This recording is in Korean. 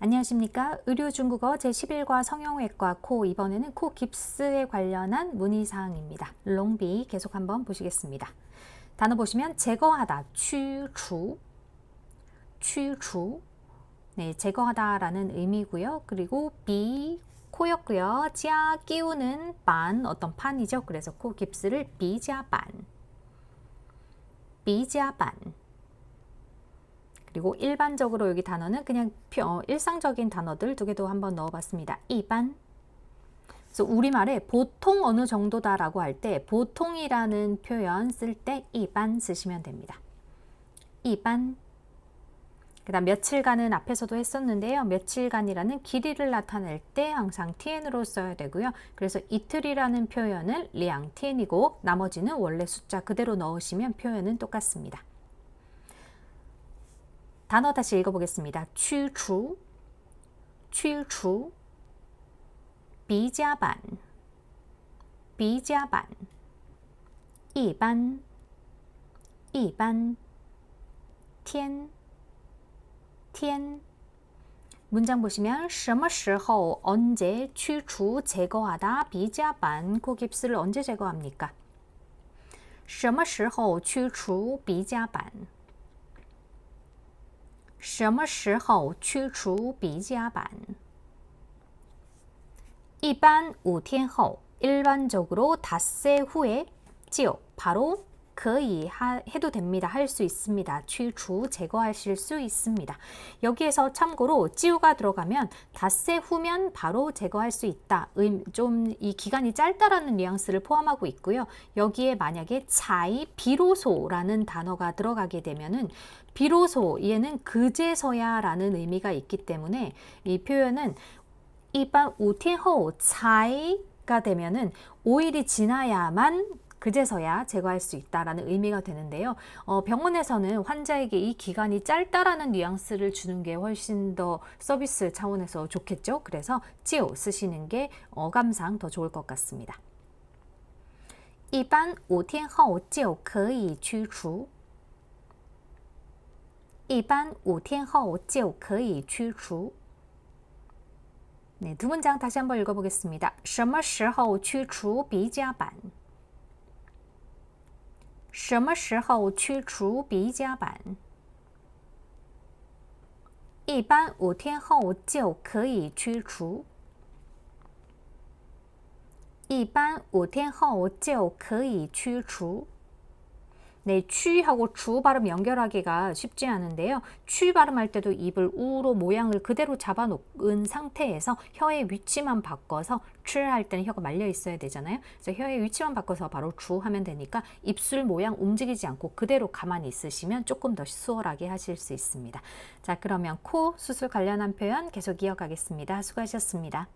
안녕하십니까. 의료중국어 제11과 성형외과 코 이번에는 코 깁스에 관련한 문의사항입니다. 롱비 계속 한번 보시겠습니다. 단어 보시면 제거하다, 취추, 취추, 네, 제거하다 라는 의미고요. 그리고 비 코였고요. 자 끼우는 반 어떤 판이죠. 그래서 코 깁스를 비자반, 비자반. 그리고 일반적으로 여기 단어는 그냥 어, 일상적인 단어들 두 개도 한번 넣어봤습니다. 이반. 그래서 우리말에 보통 어느 정도다라고 할 때 보통이라는 표현 쓸때 이반 쓰시면 됩니다. 이반. 그 다음 며칠간은 앞에서도 했었는데요. 며칠간이라는 길이를 나타낼 때 항상 tn으로 써야 되고요. 그래서 이틀이라는 표현을 리앙 tn이고 나머지는 원래 숫자 그대로 넣으시면 표현은 똑같습니다. 단어 다시 읽어보겠습니다. 취추, 취추, 비자반, 비자반, 一般, 一般, 天, 天. 문장 보시면 什么时候 언제 취추 제거하다 비자반 코깁스를 언제 제거합니까? 什么时候驱除鼻甲板? 什么时候驱除鼻甲板？一般五天后, 일반적으로 닷새 후에, 就 바로 可以 하, 해도 됩니다. 할 수 있습니다. 취추 제거하실 수 있습니다. 여기에서 참고로 찌우가 들어가면 닷새 후면 바로 제거할 수 있다. 좀 이 기간이 짧다라는 뉘앙스를 포함하고 있고요. 여기에 만약에 차이 비로소라는 단어가 들어가게 되면은 비로소 얘는 그제서야라는 의미가 있기 때문에 이 표현은 우티호 차이가 되면은 5일이 지나야만 그제서야 제거할 수 있다라는 의미가 되는데요. 어, 병원에서는 환자에게 이 기간이 짧다라는 뉘앙스를 주는 게 훨씬 더 서비스 차원에서 좋겠죠. 그래서 찌오 쓰시는 게 어감상 더 좋을 것 같습니다. 一般五天后就可以驱除。一般五天后就可以驱除。 네, 두 문장 다시 한번 읽어보겠습니다. 什么时候驱除鼻甲板? 什么时候去除鼻夹板？一般五天后就可以去除。一般五天后就可以去除。 네, 취하고 주 발음 연결하기가 쉽지 않은데요. 취 발음할 때도 입을 우로 모양을 그대로 잡아놓은 상태에서 혀의 위치만 바꿔서 출할 때는 혀가 말려 있어야 되잖아요. 그래서 혀의 위치만 바꿔서 바로 주 하면 되니까 입술 모양 움직이지 않고 그대로 가만히 있으시면 조금 더 수월하게 하실 수 있습니다. 자, 그러면 코 수술 관련한 표현 계속 이어가겠습니다. 수고하셨습니다.